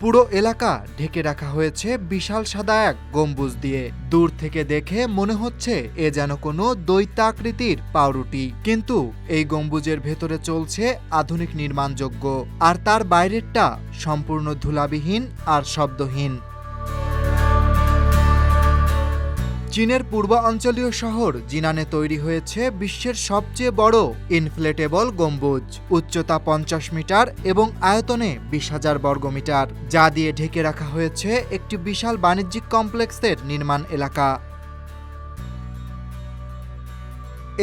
পুরো এলাকা ঢেকে রাখা হয়েছে বিশাল সাদা এক গম্বুজ দিয়ে। দূর থেকে দেখে মনে হচ্ছে এ যেন কোনো দৈত্যাকৃতির পাউরুটি। কিন্তু এই গম্বুজের ভেতরে চলছে আধুনিক নির্মাণযোগ্য। আর তার বাইরেরটা সম্পূর্ণ ধুলাবিহীন আর শব্দহীন। চীনের পূর্বাঞ্চলীয় শহর জিনানে তৈরি হয়েছে বিশ্বের সবচেয়ে বড় ইনফ্লেটেবল গম্বুজ। উচ্চতা পঞ্চাশ মিটার এবং আয়তনে বিশ হাজার বর্গমিটার, যা দিয়ে ঢেকে রাখা হয়েছে একটি বিশাল বাণিজ্যিক কমপ্লেক্সের নির্মাণ এলাকা।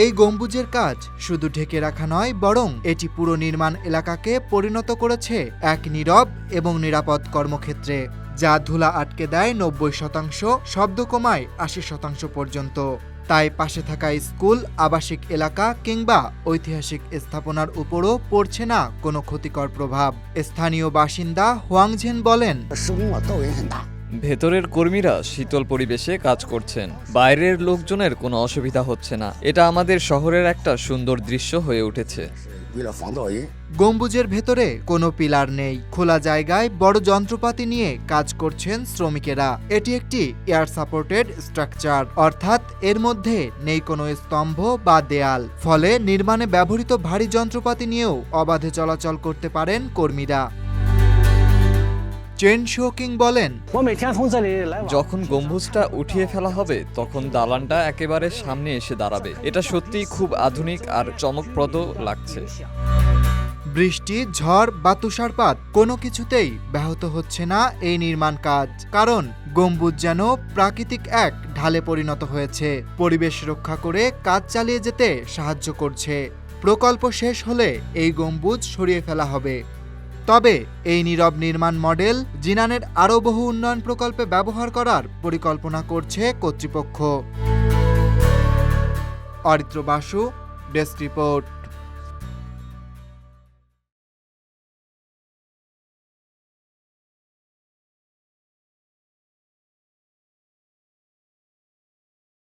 এই গম্বুজের কাজ শুধু ঢেকে রাখা নয়, বরং এটি পুরো নির্মাণ এলাকাকে পরিণত করেছে এক নীরব এবং নিরাপদ কর্মক্ষেত্রে। যা ধুলা আটকে দেয় নব্বই শতাংশ, শব্দ কমায় আশি শতাংশ পর্যন্ত। তাই পাশে থাকা স্কুল, আবাসিক এলাকা কিংবা ঐতিহাসিক স্থাপনার উপরও পড়ছে না কোনো ক্ষতিকর প্রভাব। স্থানীয় বাসিন্দা হোয়াংঝেন বলেন ভেতরের কর্মীরা শীতল পরিবেশে কাজ করছেন। বাইরের লোকজনের কোনো অসুবিধা হচ্ছে না। এটা আমাদের শহরের একটা সুন্দর দৃশ্য হয়ে উঠেছে। গম্বুজের ভেতরে কোনো পিলার নেই। খোলা জায়গায় বড় যন্ত্রপাতি নিয়ে কাজ করছেন শ্রমিকেরা। এটি একটি এয়ার সাপোর্টেড স্ট্রাকচার অর্থাৎ এর মধ্যে নেই কোনো স্তম্ভ বা দেয়াল। ফলে নির্মাণে ব্যবহৃত ভারী যন্ত্রপাতি নিয়েও অবাধে চলাচল করতে পারেন কর্মীরা। চেন শোকিং বলেন যখন গম্বুজটা উঠিয়ে ফেলা হবে তখন দালানটা একেবারে সামনে এসে দাঁড়াবে। এটা সত্যি খুব আধুনিক আর চমকপ্রদ লাগছে। বৃষ্টি ঝড় বা তুষারপাত কোনো কিছুতেই ব্যাহত হচ্ছে না এই নির্মাণ কাজ। কারণ গম্বুজ যেন প্রাকৃতিক এক ঢালে পরিণত হয়েছে। পরিবেশ রক্ষা করে কাজ চালিয়ে যেতে সাহায্য করছে। প্রকল্প শেষ হলে এই গম্বুজ সরিয়ে ফেলা হবে। তবে এই নীরব নির্মাণ মডেল জিনানের আরও বহু উন্নয়ন প্রকল্পে ব্যবহার করার পরিকল্পনা করছে কর্তৃপক্ষ। Aritra Basu, desk report.